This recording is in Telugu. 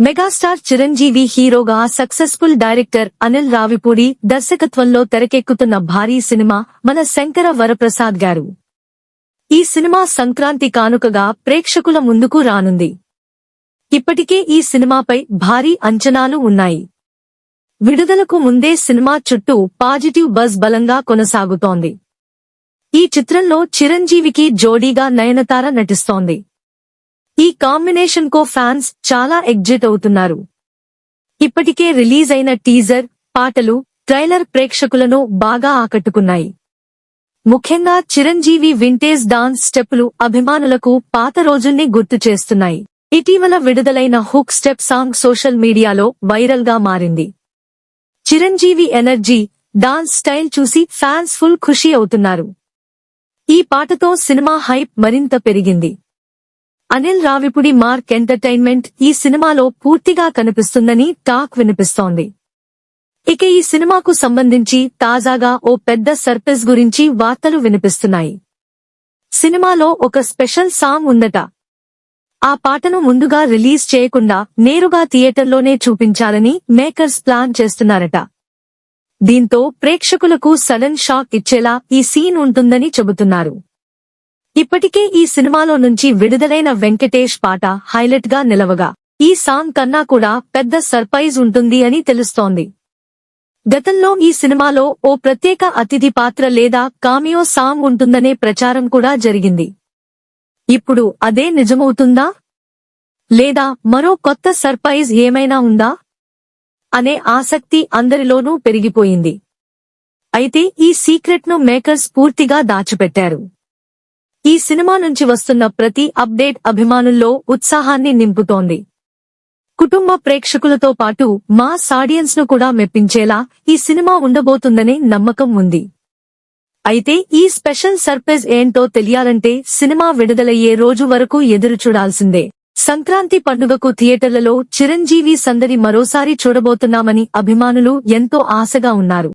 మెగాస్టార్ చిరంజీవి హీరోగా సక్సెస్ఫుల్ డైరెక్టర్ అనిల్ రావిపూడి దర్శకత్వంలో తెరకెక్కుతున్న భారీ సినిమా మన శంకర వరప్రసాద్ గారు. ఈ సినిమా సంక్రాంతి కానుకగా ప్రేక్షకుల ముందుకు రానుంది. ఇప్పటికే ఈ సినిమాపై భారీ అంచనాలు ఉన్నాయి. విడుదలకు ముందే సినిమా చుట్టూ పాజిటివ్ బజ్ బలంగా కొనసాగుతోంది. ఈ చిత్రంలో చిరంజీవికి జోడీగా నయనతార నటిస్తోంది. ఈ కాంబినేషన్ కో ఫ్యాన్స్ చాలా ఎగ్జిట్ అవుతున్నారు. ఇప్పటికే రిలీజ్ అయిన టీజర్ పాటలు ట్రైలర్ ప్రేక్షకులను బాగా ఆకట్టుకున్నాయి. ముఖ్యంగా చిరంజీవి వింటేజ్ డాన్స్ స్టెప్పులు అభిమానులకు పాత రోజుల్ని గుర్తు చేస్తున్నాయి. ఇటీవల విడుదలైన హుక్ స్టెప్ సాంగ్ సోషల్ మీడియాలో వైరల్గా మారింది. చిరంజీవి ఎనర్జీ డాన్స్ స్టైల్ చూసి ఫ్యాన్స్ ఫుల్ ఖుషి అవుతున్నారు. ఈ పాటతో సినిమా హైప్ మరింత పెరిగింది. అనిల్ రావిపుడి మార్క్ ఎంటర్టైన్మెంట్ ఈ సినిమాలో పూర్తిగా కనిపిస్తుందని టాక్ వినిపిస్తోంది. ఇక ఈ సినిమాకు సంబంధించి తాజాగా ఓ పెద్ద సర్ప్రైజ్ గురించి వార్తలు వినిపిస్తున్నాయి. సినిమాలో ఒక స్పెషల్ సాంగ్ ఉందట. ఆ పాటను ముందుగా రిలీజ్ చేయకుండా నేరుగా థియేటర్లోనే చూపించాలని మేకర్స్ ప్లాన్ చేస్తున్నారట. దీంతో ప్రేక్షకులకు సడన్ షాక్ ఇచ్చేలా ఈ సీన్ ఉంటుందని చెబుతున్నారు. ఇప్పటికే ఈ సినిమాలో నుంచి విడుదలైన వెంకటేష్ పాట హైలైట్గా నిలవగా. ఈ సాంగ్ కన్నా కూడా పెద్ద సర్ప్రైజ్ ఉంటుంది అని తెలుస్తోంది. గతంలో ఈ సినిమాలో ఓ ప్రత్యేక అతిథి పాత్ర లేదా కామియో సాంగ్ ఉంటుందనే ప్రచారం కూడా జరిగింది. ఇప్పుడు అదే నిజమవుతుందా? లేదా మరో కొత్త సర్ప్రైజ్ ఏమైనా ఉందా? అనే ఆసక్తి అందరిలోనూ పెరిగిపోయింది. అయితే ఈ సీక్రెట్ను మేకర్స్ పూర్తిగా దాచిపెట్టారు. ఈ సినిమా నుంచి వస్తున్న ప్రతి అప్డేట్ అభిమానుల్లో ఉత్సాహాన్ని నింపుతోంది. కుటుంబ ప్రేక్షకులతో పాటు మాస్ ఆడియన్స్ను కూడా మెప్పించేలా ఈ సినిమా ఉండబోతుందనే నమ్మకం ఉంది. అయితే ఈ స్పెషల్ సర్ప్రైజ్ ఏంటో తెలియాలంటే సినిమా విడుదలయ్యే రోజు వరకు ఎదురు చూడాల్సిందే. సంక్రాంతి పండుగకు థియేటర్లలో చిరంజీవి సందడి మరోసారి చూడబోతున్నామని అభిమానులు ఎంతో ఆశగా ఉన్నారు.